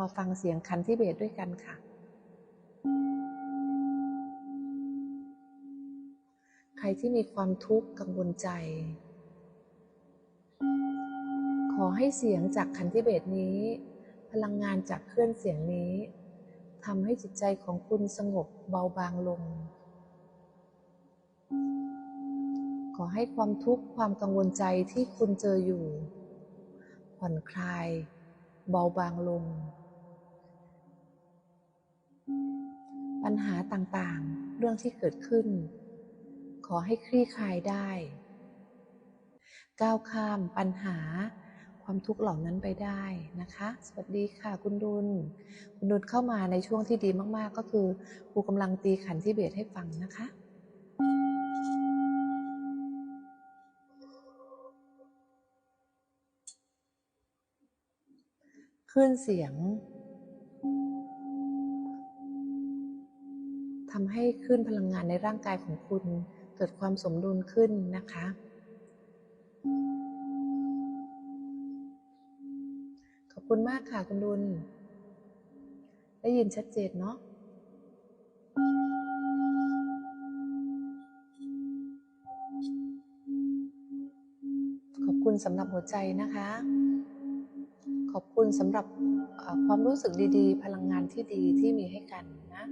มาฟังเสียงคันธิเบตด้วยกันค่ะ ใครที่มีความทุกข์กังวลใจ ขอให้เสียงจากคันธิเบตนี้ พลังงานจากเคลื่อนเสียงนี้ทำให้จิตใจของคุณสงบเบาบางลง ขอให้ความทุกข์ความกังวลใจที่คุณเจออยู่ ผ่อนคลาย เบาบางลง ปัญหาต่างๆ เรื่องที่เกิดขึ้น ขอให้คลี่คลายได้ ก้าวข้ามปัญหาความทุกข์เหล่านั้นไปได้นะคะ สวัสดีค่ะคุณดุล คุณดุลเข้ามาในช่วงที่ดีมากๆ ก็คือครูกำลังตีขันที่เบสให้ฟังนะคะคลื่นเสียง ทำให้คลื่นพลังงานในร่างกายของคุณ เกิดความสมดุลขึ้นนะคะ ขอบคุณมากค่ะคุณดุล ได้ยินชัดเจนเนาะขอบคุณสำหรับหัวใจนะคะ ขอบคุณสำหรับความรู้สึกดีๆ พลังงานที่ดีที่มีให้กันนะ